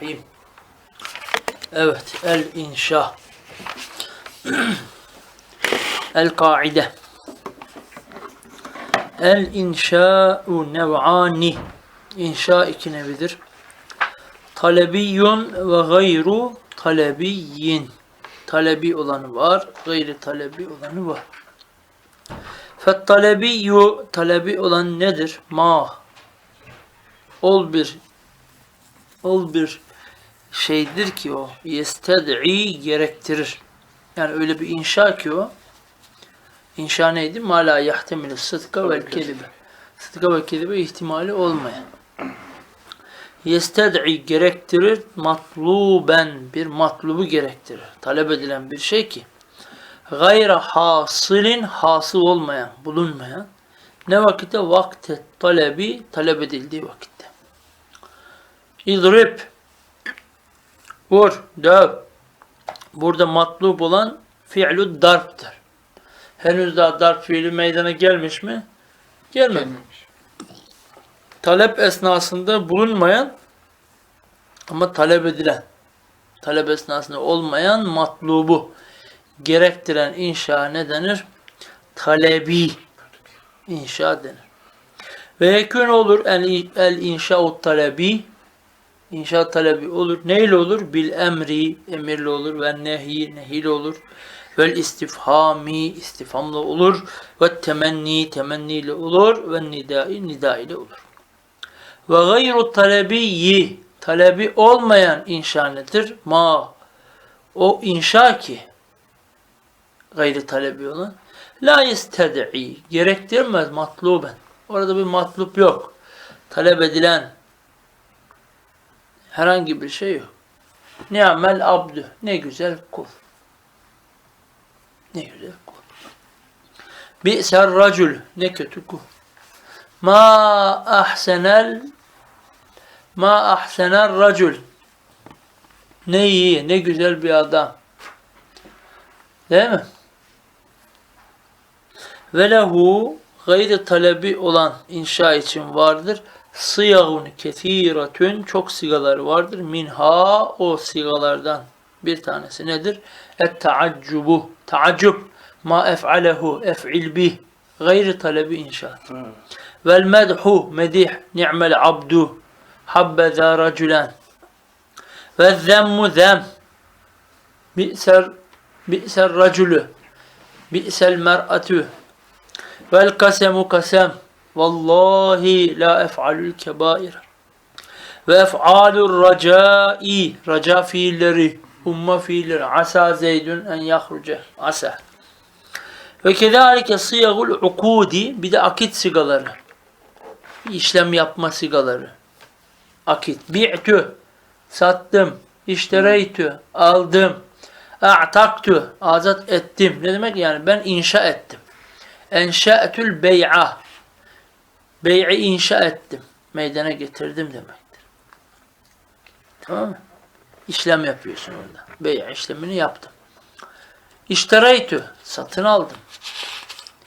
Bismillahirrahmanirrahim. Evet, el inşa. el kaide. El inşa'u nev'ani. İnşa iki nevidir. Talebiyyun ve gayru talebiyyin. Talebi olanı var, gayri talebi olanı var. Fettalebiyyü talebi olan nedir? Ma. Ol bir ol bir şeydir ki o. Yested'i gerektirir. Yani öyle bir inşa ki o. İnşa neydi? Ma la yahtemilu sıdka vel kedibe. Sıdka ve kedibe ihtimali olmayan. Yested'i gerektirir. Matluben bir matlubu gerektirir. Talep edilen bir şey ki gayra hasilin hasıl olmayan, bulunmayan ne vakitte vakte talebi talep edildiği vakitte. İdrib vur, döv. Burada matlub olan fi'lu darptır. Henüz daha darp fiili meydana gelmiş mi? Gelmedi. Gelmemiş. Talep esnasında bulunmayan ama talep edilen, talep esnasında olmayan matlubu gerektiren inşa ne denir? Talebi inşa denir. Ve yekün olur el, el inşaut talebi inşa talebi olur. Neyle olur? Bil emri emirle olur ve nehi nehiyle olur. Vel istifhami istifhamla olur. Ve temenni temenniyle olur. Ve nidai nida olur. Ve gayru talebiyyi talebi olmayan inşa nedir? Ma o inşa ki gayri talebi olan la yested'i gerektirmez matluben. Orada bir matlup yok. Talep edilen herhangi bir şey yok. Ni'mel abdü. Ne güzel kul. Ne güzel kul. Bi'ser racul. Ne kötü kul. Ma ahsenel ma ahsenel racul. Ne iyi, ne güzel bir adam. Değil mi? Ve lehu gayri talebi olan inşa için vardır. Sıyağun kethiratün çok sigaları vardır. Minha o sigalardan bir tanesi nedir? Et taaccubu. Taaccub. Ma ef'alehu ef'il bih. Gayri talebi inşaat. Ha. Vel medhu medih. Ni'mel abdu. Habbeza raculen. Ve zemmu zem. Bi'ser bi'ser raculü. Bi'sel mer'atü. Vel kasemu kasem. Vallahi la ef'alül kebair. Ve ef'alur racai. Raca fiilleri. Umma fiilleri. Asa zeydün en yahruce. Asa. Ve kezalike sıyagul ukudi. Bir de akit sigaları. İşlem yapma sigaları. Akit. Bi'tü. Sattım. İştereytü. Aldım. A'taktü. Azat ettim. Ne demek yani? Ben inşa ettim. Enşa'tül bey'a. Bey'i inşa ettim. Meydana getirdim demektir. Tamam mı? İşlem yapıyorsun orada. Bey işlemini yaptım. İştereytü. Satın aldım.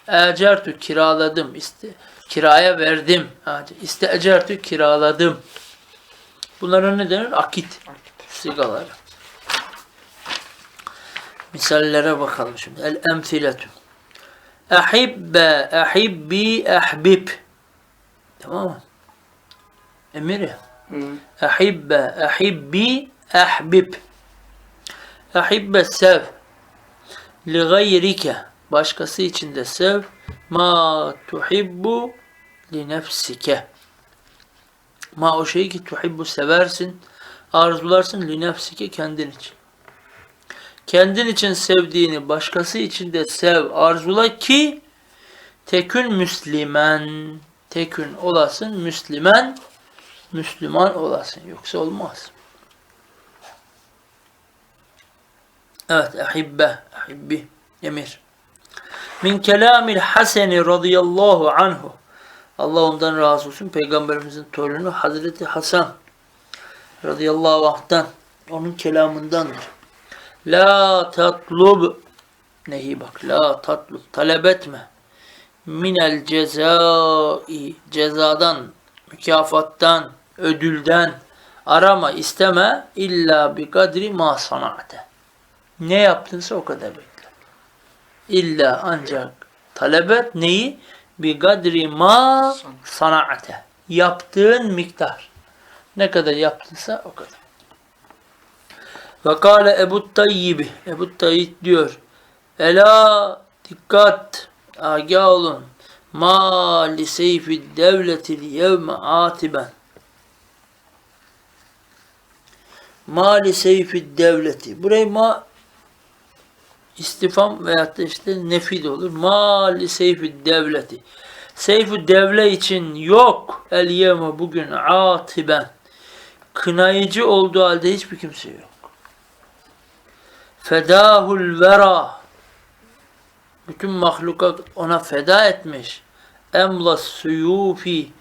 Ecertü. Kiraladım. İste, kiraya verdim. İstecertü. Kiraladım. Bunlara ne denir? Akit. Sigaları. Misallere bakalım şimdi. El emfiletü. Ahibbe, ahibbi, ahbib. Tamam mı? Emir ya. Ahibbe, ahibbi, ahbib. Ahibbe sev. Li gayrike. Başkası için de sev. Ma tuhibbu li nefsike. Ma o şeyi ki tuhibbu seversin, arzularsın li nefsike kendin için. Kendin için sevdiğini başkası için de sev, arzula ki tekün müslimen, tekün olasın müslimen, Müslüman olasın. Yoksa olmaz. Evet, ahibbe, ahibbi, emir. Min kelamil Haseni radıyallahu anhu. Allah ondan razı olsun. Peygamberimizin torunu Hazreti Hasan radıyallahu anh'tan. Onun kelamındandır. La tatlub nehi bak. La tatlub. Talep etme. Minel cezai cezadan, mükafattan, ödülden, arama, isteme illa bi kadri ma sanate. Ne yaptınsa o kadar bekle. İlla ancak talep et neyi? Bi kadri ma sanate. Yaptığın miktar. Ne kadar yaptınsa o kadar. Ve kâle Ebu Tayyibi. Ebu Tayyib diyor. Ela dikkat. Agah olun. Ma li seyfi devletil yevme atiben. Ma li seyfi devleti. Burayı ma istifam veyahut da işte nefi olur. Ma li seyfi devleti. Seyfi devle için yok. El yevme bugün atiben. Kınayıcı olduğu halde hiçbir kimse yok. Fedahul vera. Bütün mahlukat ona feda etmiş. Emla suyufi.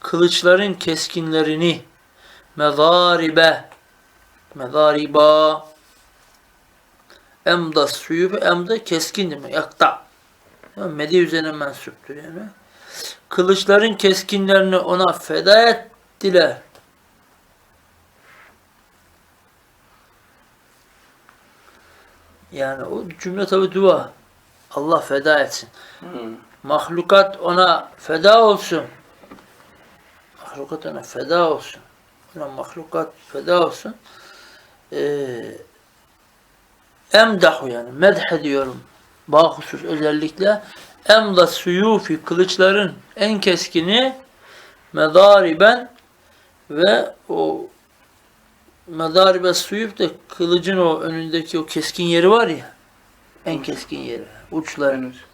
Kılıçların keskinlerini. Mezaribe. Mezariba. Emda suyufi. Emda keskin demek. Yakta. Medi üzerine mensuptur yani. Kılıçların keskinlerini ona feda ettiler. Yani o cümle tabi dua. Allah feda etsin. Mahlukat ona feda olsun. Mahlukat ona feda olsun. Ona mahlukat feda olsun. Ee, emdahu yani medh ediyorum. Bahusus özellikle emda suyufi kılıçların en keskini medariben ve o medaribe suyup da kılıcın o önündeki o keskin yeri var ya en keskin yeri uçları Henüz.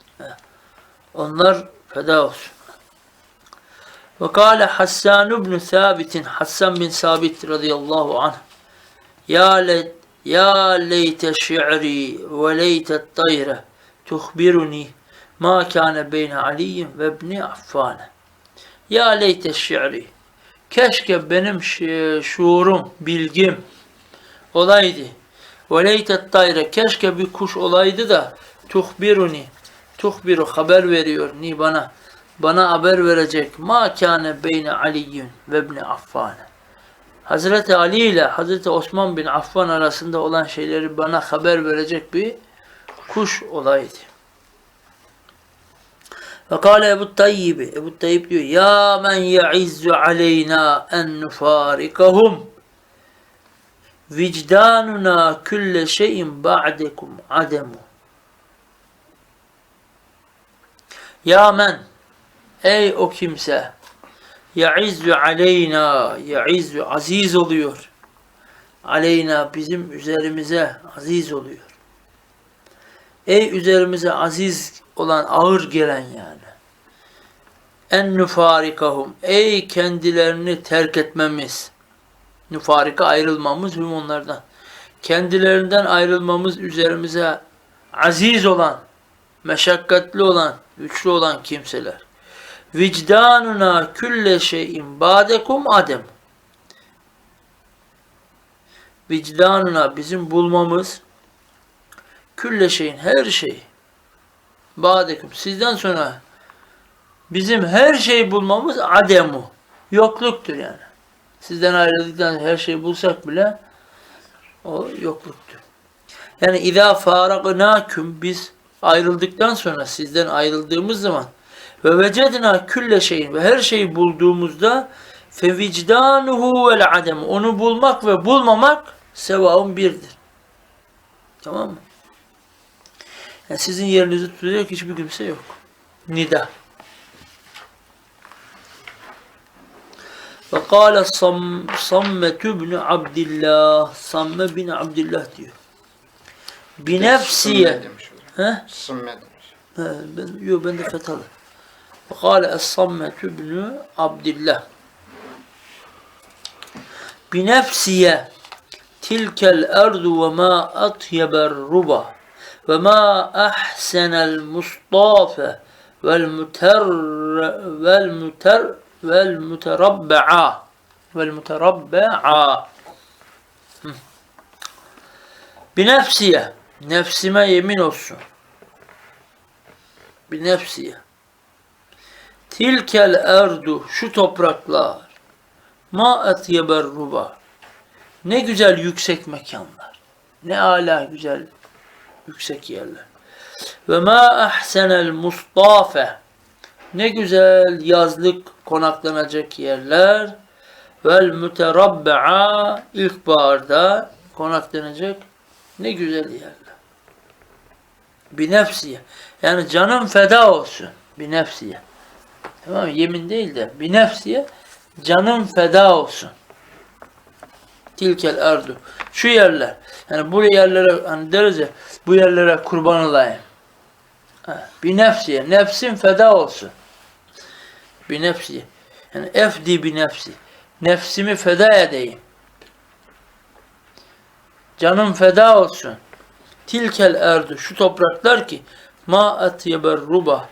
onlar feda olsun. Ve kâle Hassan ibn Sabit Hassan bin Sabit radıyallahu anh Ya le ya leyte şi'ri ve leyte tayre tuhbiruni ma kâne beyne Ali ve ibni Affan. Ya Keşke benim şuurum, bilgim olaydı. Ve leyte tayre keşke bir kuş olaydı da tuhbiruni tuhbiru haber veriyor ni bana. Bana haber verecek. ma kâne beyne aliyyün ve ibni affan Hazreti Ali ile Hazreti Osman bin Affan arasında olan şeyleri bana haber verecek bir kuş olaydı. Ve kâle Ebu Tayyib Ebu Tayyib diyor ya men ye'izzu aleyna en nufarikahum vicdanuna külle şeyin ba'dekum ademu Ya men ey o kimse yaizzu aleyna yaizzu aziz oluyor. Aleyna bizim üzerimize aziz oluyor. Ey üzerimize aziz olan ağır gelen yani. En nufarikahum ey kendilerini terk etmemiz. Nufarika ayrılmamız hüm onlardan. Kendilerinden ayrılmamız üzerimize aziz olan, meşakkatli olan, güçlü olan kimseler. Vicdanuna külle şeyin badekum adem. Vicdanuna bizim bulmamız külle şeyin her şey. Badekum sizden sonra bizim her şeyi bulmamız ademu. Yokluktur yani. Sizden ayrıldıktan her şeyi bulsak bile o yokluktur. Yani izâ fâragnâküm biz ayrıldıktan sonra sizden ayrıldığımız zaman ve vecedna külle şeyin ve her şeyi bulduğumuzda fe vicdanuhu vel adem onu bulmak ve bulmamak sevaun birdir. Tamam mı? Yani sizin yerinizi tutacak hiçbir kimse yok. Nida. Ve kâle Sam, Sammetü bin Abdillah Samme bin Abdillah diyor. Binefsiye. He? Sımme demiş. Ben, yok ben de fethalı. Kale Es-Sammetü bin Abdillah. Binefsiye tilkel erdu ve ma atyeber ruba ve ma ahsenel mustafa vel muter vel muter vel muterabba'a vel muterabba'a Hı. Binefsiye nefsime yemin olsun bir nefsiye. Tilkel erdu şu topraklar ma etyeber Ne güzel yüksek mekanlar. Ne ala güzel yüksek yerler. Ve ma ahsenel mustafe. Ne güzel yazlık konaklanacak yerler. Vel müterabbi'a ilkbaharda konaklanacak ne güzel yerler. Bir nefsiye. Yani canım feda olsun. Bir nefsiye. Tamam mı? Yemin değil de bir nefsiye canım feda olsun. Tilkel erdu. Şu yerler. Yani bu yerlere hani deriz ya bu yerlere kurban olayım. Bir nefsiye. Nefsim feda olsun. Bir nefsiye. Yani efdi bir nefsi. Nefsimi feda edeyim. Canım feda olsun. Tilkel erdu. Şu topraklar ki ma atyeber ruba.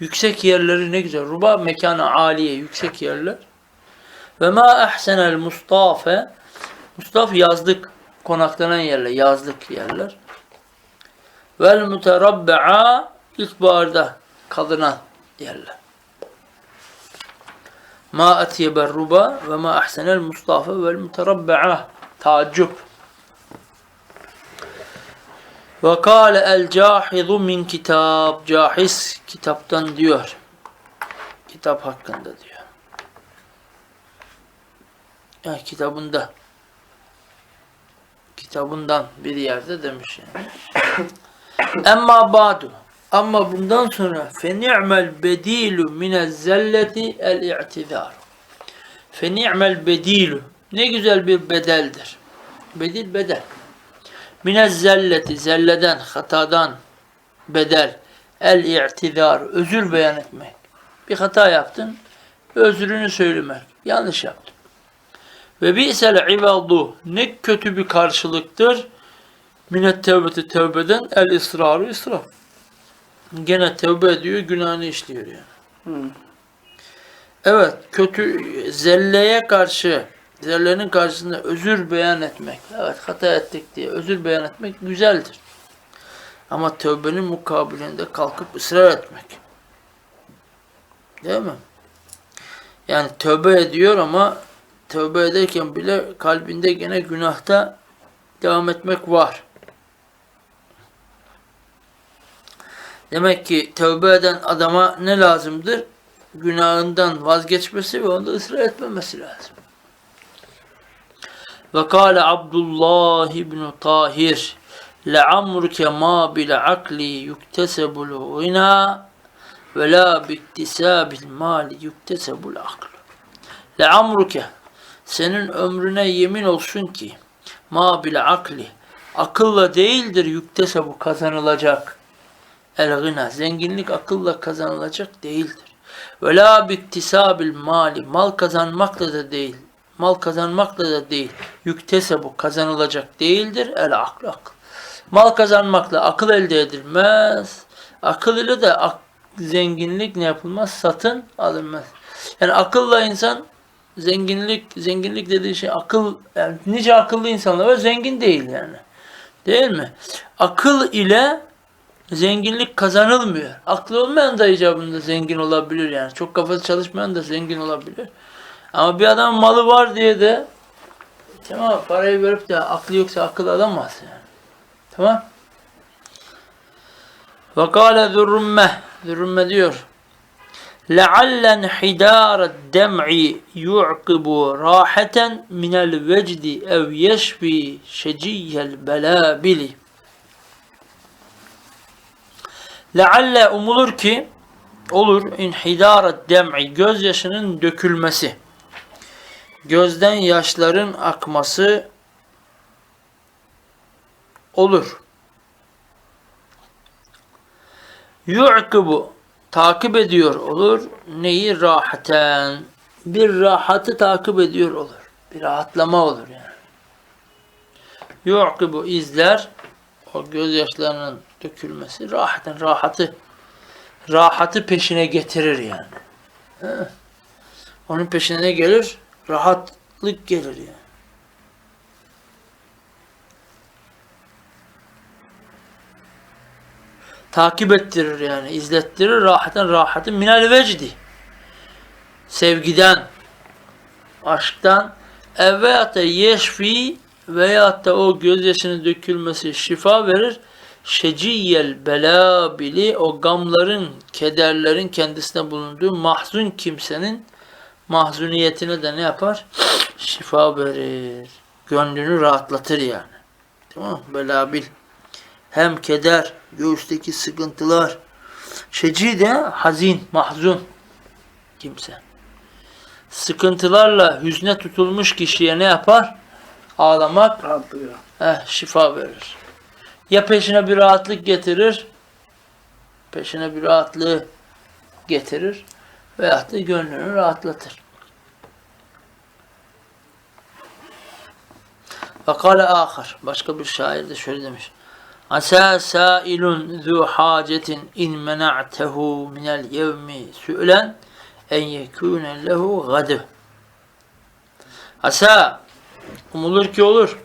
Yüksek yerleri ne güzel. Ruba mekanı aliye. Yüksek yerler. Ve ma ahsenel mustafe. Mustafa yazlık. Konaklanan yerler. Yazlık yerler. Vel muterabbi'a ilkbaharda kalınan yerler. Ma atyeber ruba ve ma ahsenel mustafa vel muterabbi'a. Tacip. Ve kâle el cahizu min kitab. Cahiz kitaptan diyor. Kitap hakkında diyor. Yani kitabında. Kitabından bir yerde demiş yani. Emma ba'du. Ama bundan sonra minez zelleti el i'tizar. Fe ni'mel bedilu. Ne güzel bir bedeldir. Bedil bedel. Minez zelleti zelleden, hatadan bedel. El i'tizar. Özür beyan etmek. Bir hata yaptın. Özrünü söylemek. Yanlış yaptın. Ve bi'sel ibadu. Ne kötü bir karşılıktır. Minet tevbeti tevbeden el ısrarı ısrar. Gene tevbe ediyor, günahını işliyor yani. Hı. Evet, kötü zelleye karşı, zellenin karşısında özür beyan etmek. Evet, hata ettik diye özür beyan etmek güzeldir. Ama tövbenin mukabilinde kalkıp ısrar etmek. Değil mi? Yani tövbe ediyor ama tövbe ederken bile kalbinde gene günahta devam etmek var. Demek ki tövbe eden adama ne lazımdır? Günahından vazgeçmesi ve onda ısrar etmemesi lazım. Ve kâle Abdullah ibn Tahir لَعَمْرُكَ مَا بِالْعَقْلِ يُكْتَسَبُ الْغِنَى وَلَا بِاكْتِسَابِ الْمَالِ يُكْتَسَبُ الْعَقْلُ لَعَمْرُكَ Senin ömrüne yemin olsun ki ma bil akli akılla değildir yüktese bu kazanılacak. El gına zenginlik akılla kazanılacak değildir. Ve la biktisabil mali mal kazanmakla da değil. Mal kazanmakla da değil. Yüktese bu kazanılacak değildir. El akl akıl. Mal kazanmakla akıl elde edilmez. Akıl ile de ak- zenginlik ne yapılmaz? Satın alınmaz. Yani akılla insan zenginlik zenginlik dediği şey akıl yani nice akıllı insanlar var zengin değil yani. Değil mi? Akıl ile zenginlik kazanılmıyor. Aklı olmayan da icabında zengin olabilir yani. Çok kafası çalışmayan da zengin olabilir. Ama bir adam malı var diye de tamam parayı verip de aklı yoksa akıl alamaz yani. Tamam? Ve kâle zürrümme zürrümme diyor لعل انحدار الدمع يعقب راحة من الوجد أو يشفي شجي البلابل Lealle umulur ki olur inhidarat dem'i gözyaşının dökülmesi. Gözden yaşların akması olur. Yu'kibu takip ediyor olur. Neyi rahaten? Bir rahatı takip ediyor olur. Bir rahatlama olur yani. Yu'kibu izler o gözyaşlarının dökülmesi. Rahaten, rahatı. Rahatı peşine getirir yani. Onun peşine ne gelir? Rahatlık gelir yani. takip ettirir yani izlettirir rahaten rahatın minel vecdi sevgiden aşktan evveyat da yeşfi veyahut da o gözyaşının dökülmesi şifa verir. Şeciyel belabili o gamların, kederlerin kendisine bulunduğu mahzun kimsenin mahzuniyetine de ne yapar? Şifa verir. Gönlünü rahatlatır yani. Tamam mı? Belabil. Hem keder, göğüsteki sıkıntılar. Şeci de hazin, mahzun kimse. Sıkıntılarla hüzne tutulmuş kişiye ne yapar? Ağlamak Rahatlıyor. eh, şifa verir. Ya peşine bir rahatlık getirir, peşine bir rahatlığı getirir veyahut da gönlünü rahatlatır. Ve kâle âkhar. Başka bir şair de şöyle demiş. Asa sailun zu hacetin in mena'tehu minel yevmi sü'len en yekûne lehu gadü. Asa umulur ki olur.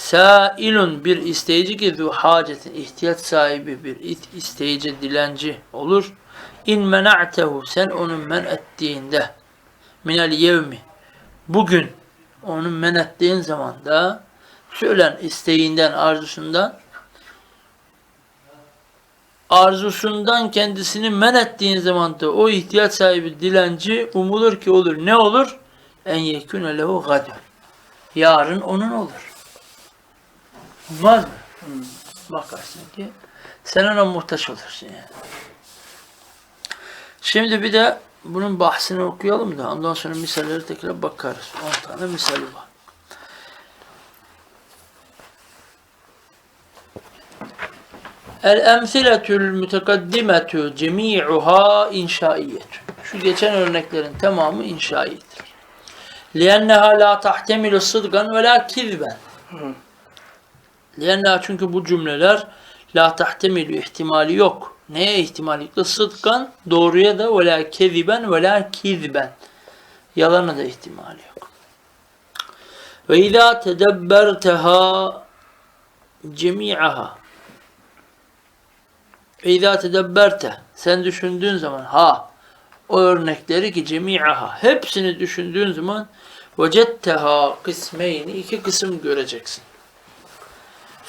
Sailun bir isteyici ki zu hacetin ihtiyaç sahibi bir isteyici dilenci olur. İn mena'tehu sen onu men ettiğinde minel yevmi bugün onu men ettiğin zaman da söylen isteğinden arzusundan arzusundan kendisini men ettiğin zaman da o ihtiyaç sahibi dilenci umulur ki olur. Ne olur? En yekûne lehu gadü. Yarın onun olur. Olmaz mı? Bakarsın ki sen ona muhtaç olursun yani. Şimdi bir de bunun bahsini okuyalım da ondan sonra misalleri tekrar bakarız. 10 tane misali var. El-emsiletül mütekaddimetü cemi'uha inşaiyetü. Şu geçen örneklerin tamamı inşaiyedir. لِيَنَّهَا لَا تَحْتَمِلُ صِدْقًا وَلَا كِذْبًا Lenna çünkü bu cümleler la tahtemilü ihtimali yok. Neye ihtimal yüklü? Sıdkan doğruya da ve la keziben ve la kizben. Yalana da ihtimali yok. Ve izâ tedebberteha cemi'aha. Ve izâ tedebberte. Sen düşündüğün zaman ha. O örnekleri ki cemi'aha. Hepsini düşündüğün zaman vecetteha kısmeyni iki kısım göreceksin.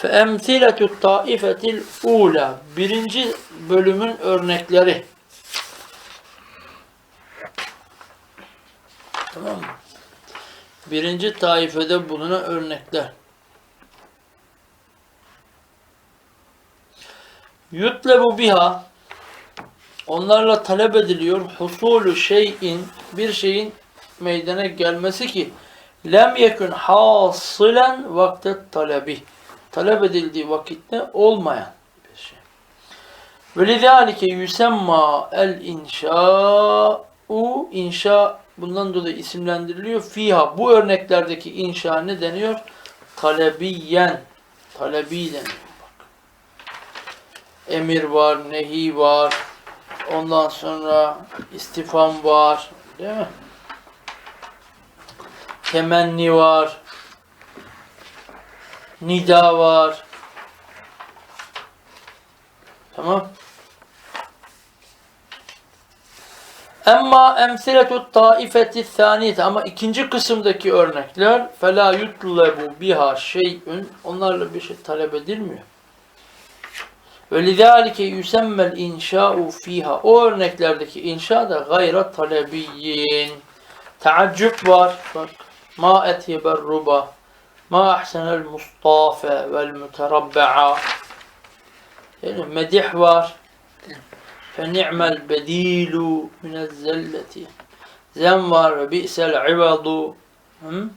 فَاَمْثِلَةُ الطَّائِفَةِ الْعُولَى Birinci bölümün örnekleri. Tamam mı? Birinci taifede bulunan örnekler. Yutlebu biha onlarla talep ediliyor husulü şeyin bir şeyin meydana gelmesi ki lem yekun hasılen vaktet talebi talep edildiği vakitte olmayan bir şey. Ve lidâlike yusemma el inşa'u inşa bundan dolayı isimlendiriliyor. Fiha bu örneklerdeki inşa ne deniyor? Talebiyen. Talebi deniyor. Bak. Emir var, nehi var. Ondan sonra istifam var. Değil mi? Temenni var nida var. Tamam. Emma emsiletut taifeti saniyet ama ikinci kısımdaki örnekler fela yutlebu biha şey'ün onlarla bir şey talep edilmiyor. Ve lidâlike yüsemmel inşa'u fiha o örneklerdeki inşa da gayra talebiyyin. Taaccüp var. Bak. Ma etiber ruba. Ma ahsenel mustafe vel müterabbe'a. Yani medih var. Fe ni'mel bedilu minez zelleti. Zem var ve bi'sel ibadu. Hı?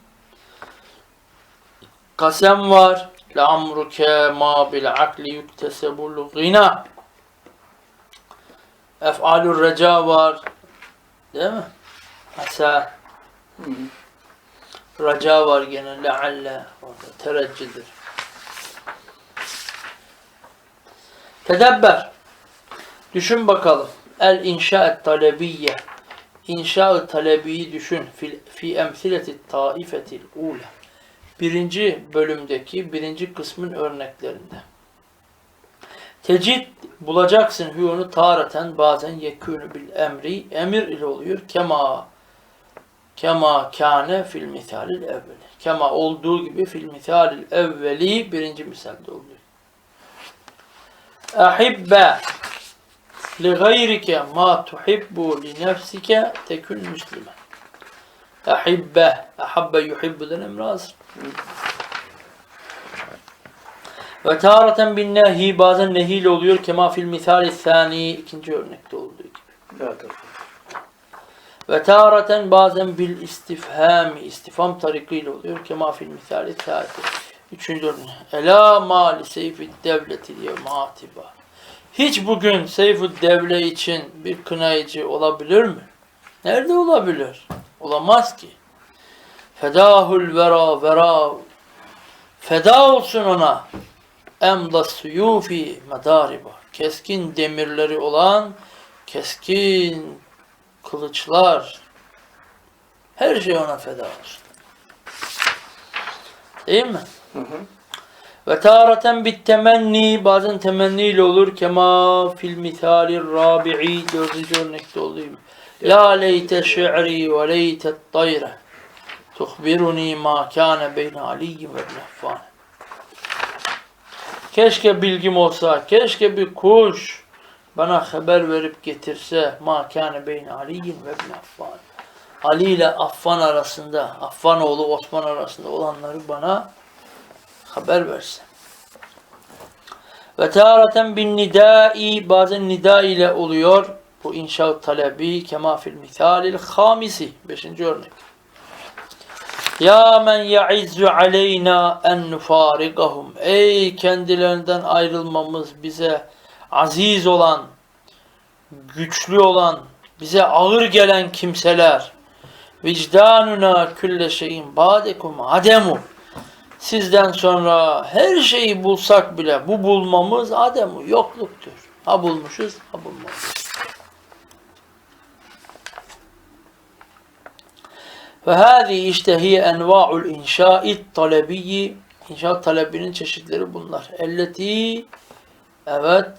Kasem var. La'amruke ma bil akli yuktesebul gina. Ef'alur reca var. Değil mi? Asa. Raca var gene. Lealle. Orada tereccüdür. Tedebber. Düşün bakalım. El inşaat talebiyye. İnşa-ı talebiyi düşün. Fi, fi emsileti taifetil ula. Birinci bölümdeki birinci kısmın örneklerinde. Tecid bulacaksın hüyonu tareten bazen yekûnü bil emri emir ile oluyor. Kema Kema kâne fil misalil evveli. Kema olduğu gibi fil misalil evveli birinci misalde olduğu. Ahibbe li gayrike ma tuhibbu li nefsike tekün müslümen. Ahibbe, ahabbe yuhibbu'dan emrazır. Ve tareten bin nehi bazen nehiyle oluyor kema fil misali sani ikinci örnekte olduğu gibi. Evet. Ve tareten bazen bil istifham tarikiyle oluyor kema fil misali saati. Üçüncü örnek. Ela mali seyfi devleti diye matiba. Hiç bugün seyfi devle için bir kınayıcı olabilir mi? Nerede olabilir? Olamaz ki. Fedahul vera vera feda olsun ona emda suyufi medariba keskin demirleri olan keskin kılıçlar her şey ona feda olsun. Değil mi? Hı hı. Ve tareten bit temenni bazen temenniyle olur kema fil misali rabi'i dördüncü örnekte olduğu gibi. La leyte şi'ri ve leyte tayre tuhbiruni ma kâne beyne aliyyin ve Affan. Keşke bilgim olsa, keşke bir kuş bana haber verip getirse ma kâne beyne aliyyin ve ibn Affan. Ali ile Affan arasında, Affan oğlu Osman arasında olanları bana haber versin. Ve tareten bin nidai bazen nida ile oluyor. Bu inşaat talebi kema fil misalil hamisi. Beşinci örnek. Ya men ya'izzu aleyna en nufarigahum. Ey kendilerinden ayrılmamız bize aziz olan, güçlü olan, bize ağır gelen kimseler. Vicdanuna külle şeyin badekum ademu. Sizden sonra her şeyi bulsak bile bu bulmamız ademu yokluktur. Ha bulmuşuz, ha bulmamışız. Ve hâzi işte hiye enva'ul inşâit talebiyyi İnşaat talebinin çeşitleri bunlar. Elleti evet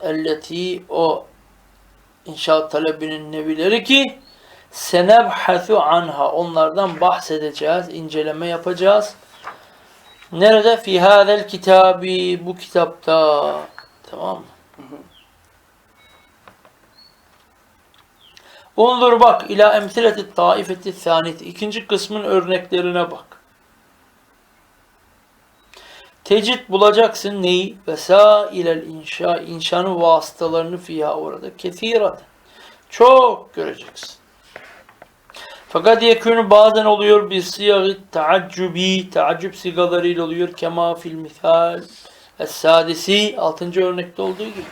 elleti o inşaat talebinin nevileri ki senebhathu anha onlardan bahsedeceğiz, inceleme yapacağız. Nerede? Fi hadel kitabi bu kitapta. Tamam mı? Undur bak ila emsileti taifeti saniyeti. İkinci kısmın örneklerine bak. Tecid bulacaksın neyi? Vesailel inşa, inşanın vasıtalarını fiha orada. Kethirat. Çok göreceksin. Fakat yekûnü bazen oluyor bir siyagı taaccubi, taaccüp sigalarıyla oluyor. Kema fil misal es-sadisi, altıncı örnekte olduğu gibi.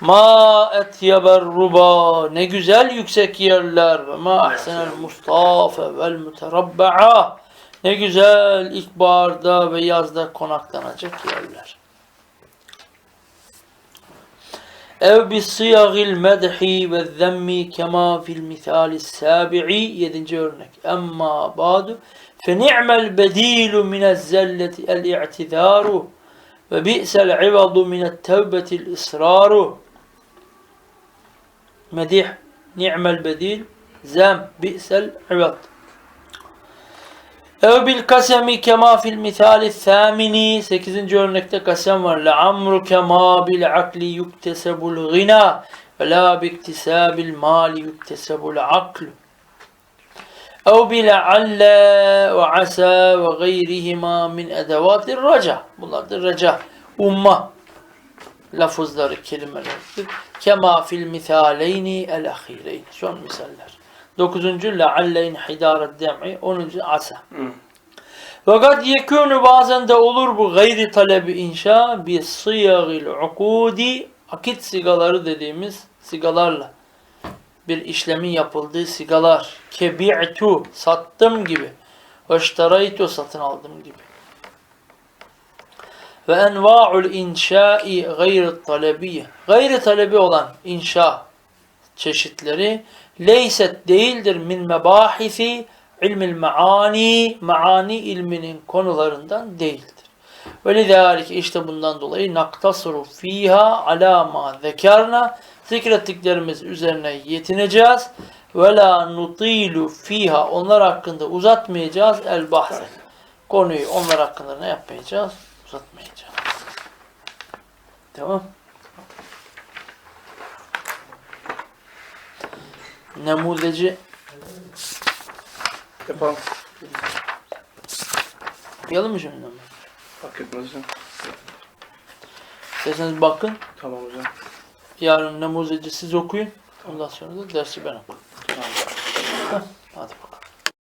Ma etyeber ruba, ne güzel yüksek yerler. Ve ma ahsenel mustafa vel muterabba'a, ne güzel ilkbaharda ve yazda konaklanacak yerler. Ev bis siyagil medhi ve zemmi kema fil misali sabi'i yedinci örnek. Emma ba'du fe ni'mel bedilu minez zelleti el i'tidaru ve bi'sel ivadu minet tevbetil israru. Medih ni'mel bedil zem bi'sel ivad. Ev bil kasemi kema fil misali thamini. Sekizinci örnekte kasem var. Le amru kema bil akli yuktesebul gina ve la biktisabil mali yuktesebul aklu. Ev bilealle ve asa ve gayrihima min edevatir raca. Bunlar da raca. Umma lafızları, kelimelerdir. Kema fil misaleyni el ahireyn. Son misaller. Dokuzuncu lealle inhidaret dem'i. Onuncu asa. Fakat yekûnü bazen de olur bu gayri talebi inşa bir sıyagil ukudi akit sigaları dediğimiz sigalarla. Bir işlemin yapıldığı sigalar. Kebi'tu sattım gibi. Ve satın aldım gibi. Ve enva'ul inşai gayri talebiye gayri talebi olan inşa çeşitleri leyset değildir min mebahisi ilmil maani maani ilminin konularından değildir. Ve lidâlik işte bundan dolayı naktasuru fiha ala ma zekarna zikrettiklerimiz üzerine yetineceğiz. Ve la nutilu fiha onlar hakkında uzatmayacağız el bahse. Konuyu onlar hakkında ne yapmayacağız? Uzatmayacağız. Tamam. Nemuzeci Yapalım. yapalım mı şimdi? namaz? Fark etmez hocam. İsterseniz bakın. Tamam hocam. Yarın nemuzeci siz okuyun. Ondan sonra da dersi ben okuyayım. Tamam. Hadi bakalım.